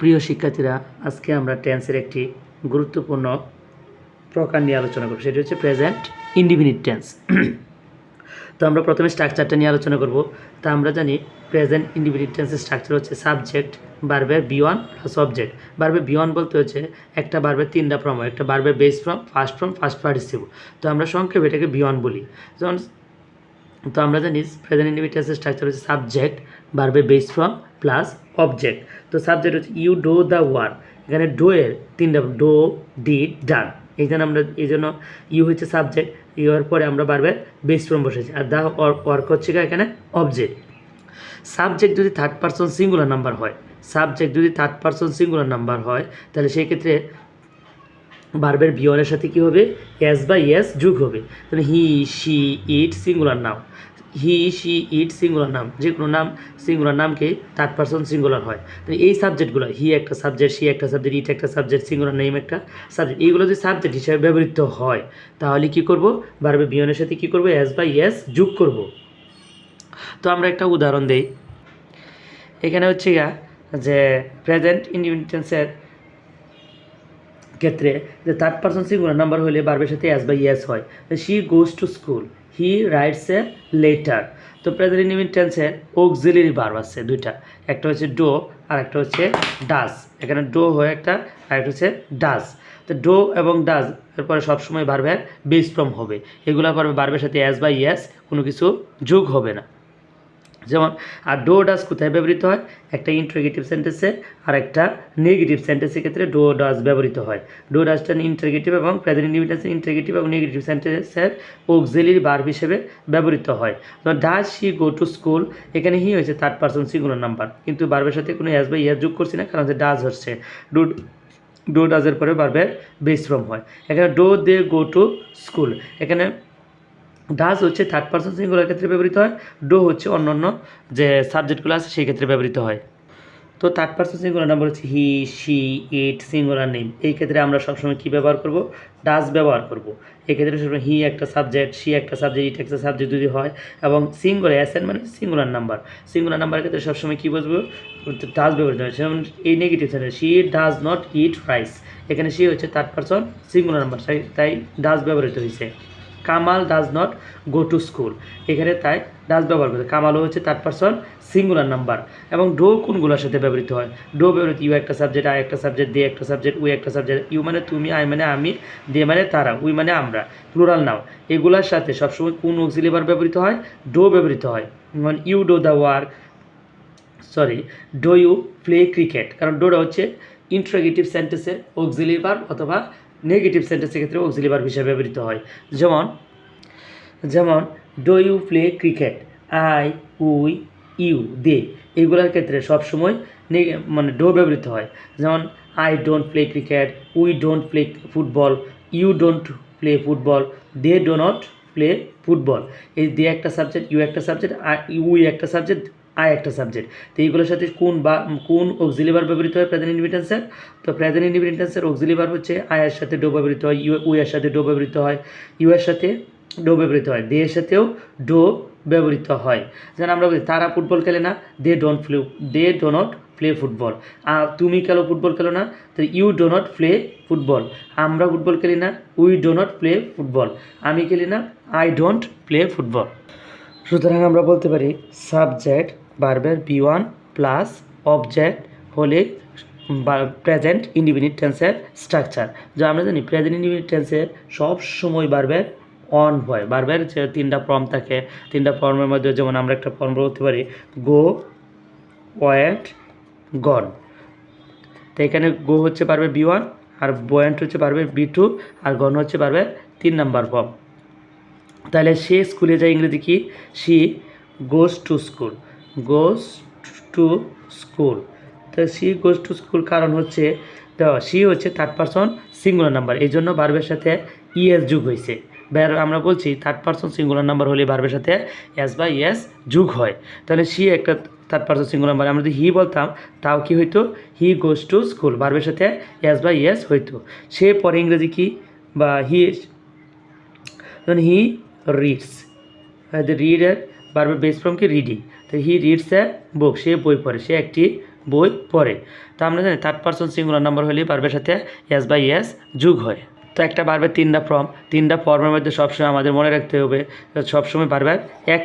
প্রিয় শিক্ষার্থীরা, আজকে আমরা টেন্সের একটি গুরুত্বপূর্ণ প্রকার নিয়ে আলোচনা করব। সেটি হচ্ছে প্রেজেন্ট ইন্ডিফিনিট টেন্স তো আমরা প্রথমে স্ট্রাকচারটা নিয়ে আলোচনা করব। তা আমরা জানি প্রেজেন্ট ইন্ডিফিনিট টেন্সের স্ট্রাকচার হচ্ছে সাবজেক্ট বার্বের বিওয়ান প্লাস অবজেক্ট বার্বের বিওয়ান বলতে হচ্ছে একটা বার্বের তিনটা ফর্ম একটা বার্বের base form first form first participle তো আমরা সংক্ষেপে এটাকে বিওয়ান বলি। যেমন, তো আমরা জানি প্রেজেন্ট ইন্ডিভিটেন্সের স্ট্রাকচার হচ্ছে সাবজেক্ট বার্বে বেস ফ্রম প্লাস অবজেক্ট তো সাবজেক্ট হচ্ছে ইউ ডো দ্য ওয়ার্ক এখানে ডো এর তিনটা ডো ডি ডান এই জন্য আমরা, এই জন্য ইউ হচ্ছে সাবজেক্ট ইউ এর পরে আমরা বারবার বেস ফ্রম বসেছি। আর দা ওয়ার্ক হচ্ছে এখানে অবজেক্ট সাবজেক্ট যদি থার্ড পারসন সিঙ্গুলার নাম্বার হয় সাবজেক্ট যদি থার্ড পারসন সিঙ্গুলার নাম্বার হয়, তাহলে সেই ক্ষেত্রে বার্বের বিয়নের সাথে কি হবে? এস বা এস যুগ হবে। তাহলে হি শি ইট সিঙ্গুলার নাম হি সি ইট, সিঙ্গুলার নাম যে কোনো নাম, সিঙ্গুলার নামকে থার্ড পারসন সিঙ্গুলার হয়। তো এই সাবজেক্টগুলো, হি একটা সাবজেক্ট সি একটা সাবজেক্ট ইট একটা সাবজেক্ট সিঙ্গুলার নেম একটা সাবজেক্ট এইগুলো যদি সাবজেক্ট হিসাবে ব্যবহৃত হয়, তাহলে কি করব? বারবে বিয়নের সাথে কি করব? এস বা এস যোগ করব। তো আমরা একটা উদাহরণ দেই। এখানে হচ্ছে গা যে প্রেজেন্ট ইন্ডিপেন্ডেন্সের ক্ষেত্রে যে থার্ড পারসন সিঙ্গুলার নাম্বার হলে বারবের সাথে এস বাই এস হয়। She goes to school he writes a letter তো প্রেজেন্ট ইন্ডিপেন্ডেন্ট টেন্সের অক্সিলারি ভার্ব আছে দুইটা। একটা হচ্ছে ডো আর একটা হচ্ছে ডাস এখানে ডো হয়ে একটা, আর একটা হচ্ছে ডাস তো ডো এবং ডাস এরপরে সবসময় বারবার বেস ফ্রম হবে। এগুলো পারবে বারবের সাথে এস বাই এস কোনো কিছু যোগ হবে না। যেমন, আর ডো ডাস কোথায় ব্যবহৃত হয়? একটা ইন্টারগেটিভ সেন্টেন্সে আর একটা নেগেটিভ সেন্টেন্সের ক্ষেত্রে ডো ডাস ব্যবহৃত হয়। ডো ডাসটা ইন্টারগেটিভ এবং প্রেজেন্ট ইন্ডিভিটেন্সের ইন্টারগেটিভ এবং নেগেটিভ সেন্টেন্সের অক্সিলিয়ারি ভার্ব হিসেবে ব্যবহৃত হয়। Does he go to school এখানে হি হয়েছে থার্ড পার্সন সিঙ্গুলার নাম্বার কিন্তু বার্বের সাথে কোনো এস বা ইয়াস যোগ করছি না, কারণ হচ্ছে ডাস হচ্ছে। ডো ডো ডাজের পরে বারবার বেস ফ্রম হয়। এখানে do they go to school. এখানে ডাস হচ্ছে থার্ড পার্সন সিঙ্গুলার ক্ষেত্রে ব্যবহৃত হয় ডো হচ্ছে অন্য অন্য যে সাবজেক্টগুলো আছে সেই ক্ষেত্রে ব্যবহৃত হয়। তো থার্ড পার্সন সিঙ্গুলার নাম্বার হচ্ছে he she it singular name এই ক্ষেত্রে আমরা সবসময় কী ব্যবহার করব? ডাস ব্যবহার করব। এই ক্ষেত্রে সবসময় হি একটা সাবজেক্ট সি একটা সাবজেক্ট ইট একটা সাবজেক্ট যদি হয় এবং সিঙ্গুলার অ্যাসেন মানে সিঙ্গুলার নাম্বার সিঙ্গুলার নাম্বারের ক্ষেত্রে সবসময় কী বুঝব? ডাস ব্যবহৃত হয়। যেমন এই negative sentence she does not eat rice এখানে সি হচ্ছে থার্ড পার্সন সিঙ্গুলার নাম্বার তাই তাই ডাস ব্যবহৃত হয়েছে। Kamal does not go to school এখানে তাই ডাজ ব্যবহার করতে কামালও হচ্ছে থার্ড পারসন সিঙ্গুলার নাম্বার এবং ডো কোনগুলোর সাথে ব্যবহৃত হয়? ডো ব্যবহৃত ইউ একটা সাবজেক্ট আই একটা সাবজেক্ট দে একটা সাবজেক্ট উই একটা সাবজেক্ট ইউ মানে তুমি আই মানে আমি দে মানে তারা উই মানে আমরা। প্লুরাল নাও এগুলোর সাথে সবসময় কোন অক্সিলিভার ব্যবহৃত হয়? ডো ব্যবহৃত হয়। মানে you do the work sorry do you play cricket কারণ ডোটা হচ্ছে ইন্ট্রাগেটিভ সেন্টেন্সের অক্সিলিভার অথবা নেগেটিভ সেন্টেন্সের ক্ষেত্রে অক্সিলিভার হিসেবে ব্যবহৃত হয়। যেমন যেমন do you play cricket I we you they এইগুলোর ক্ষেত্রে সবসময় মানে ডো ব্যবহৃত হয়। যেমন I don't play cricket we don't play football you don't play football they do not play football এই দে একটা সাবজেক্ট ইউ একটা সাবজেক্ট উই একটা সাবজেক্ট আই একটা সাবজেক্ট তো এইগুলোর সাথে কোন বা, কোন অক্সিলিভার ব্যবহৃত হয়? প্রেজেন্ট ইন্ডিপেন্ডেন্সের তো প্রেজেন্ট ইন্ডিপেন্ডেন্সের অক্সিলিভার হচ্ছে আই এর সাথে ডো ব্যবহৃত হয় ইউ উই এর সাথে ডো ব্যবহৃত হয় ইউ এর সাথে ডো ব্যবহৃত হয় দে এর সাথেও ডো ব্যবহৃত হয়। যেন আমরা বলি, তারা ফুটবল খেলে না they don't play they do not play football আর তুমি খেলো ফুটবল খেলো না? তো you do not play football আমরা ফুটবল খেলি না we do not play football আমি খেলি না আই ডোন্ট প্লে ফুটবল সুতরাং আমরা বলতে পারি সাবজেক্ট বারবার বি ওয়ান প্লাস অবজেক্ট হলে প্রেজেন্ট ইন্ডিপেন্ডেন্ট টেন্সের স্ট্রাকচার যা আমরা জানি প্রেজেন্ট ইন্ডিপেন্ডেন্ট টেন্সের সব সময় বারবার অন হয়। বারবার যে তিনটা ফর্ম থাকে, তিনটা ফর্মের মধ্যে যেমন আমরা একটা ফর্ম বলতে পারি গো ওয়েন্ট গন তো এখানে গো হচ্ছে পারবে বি ওয়ান আর বয়েন্ট হচ্ছে পারবে বি টু আর গন হচ্ছে পারবে তিন নাম্বার ফর্ম তাহলে সে স্কুলে যায় ইংরেজি কি? She goes to school goes to school তো সি গোজ টু স্কুল কারণ হচ্ছে সি হচ্ছে থার্ড পারসন সিঙ্গুলার নাম্বার এই জন্য বার্বের সাথে ইএস যুগ হয়েছে। বের আমরা বলছি থার্ড পারসন সিঙ্গুলার নাম্বার হলে বার্বের সাথে এস বা এস যুগ হয়। তাহলে সি একটা থার্ড পারসন সিঙ্গুলার নাম্বার আমরা যদি হি বলতাম, তাও কি হইতো? হি গোজ টু স্কুল বার্বের সাথে এস বা এস হইতো। সে পরে ইংরেজি কি? বা he he reads the reader বারবার বেস ফ্রম কি? রিডিং তো হি রিডস এ বুক সে বই পড়ে, সে একটি বই পড়ে। তো আমরা জানি থার্ড পার্সন সিঙ্গুলার নাম্বার হলে বার্বের সাথে এস বাই এস যুগ হয়। তো একটা বারবার তিনটা ফর্ম তিনটা ফর্মের মধ্যে সবসময় আমাদের মনে রাখতে হবে, সবসময় বারবার এক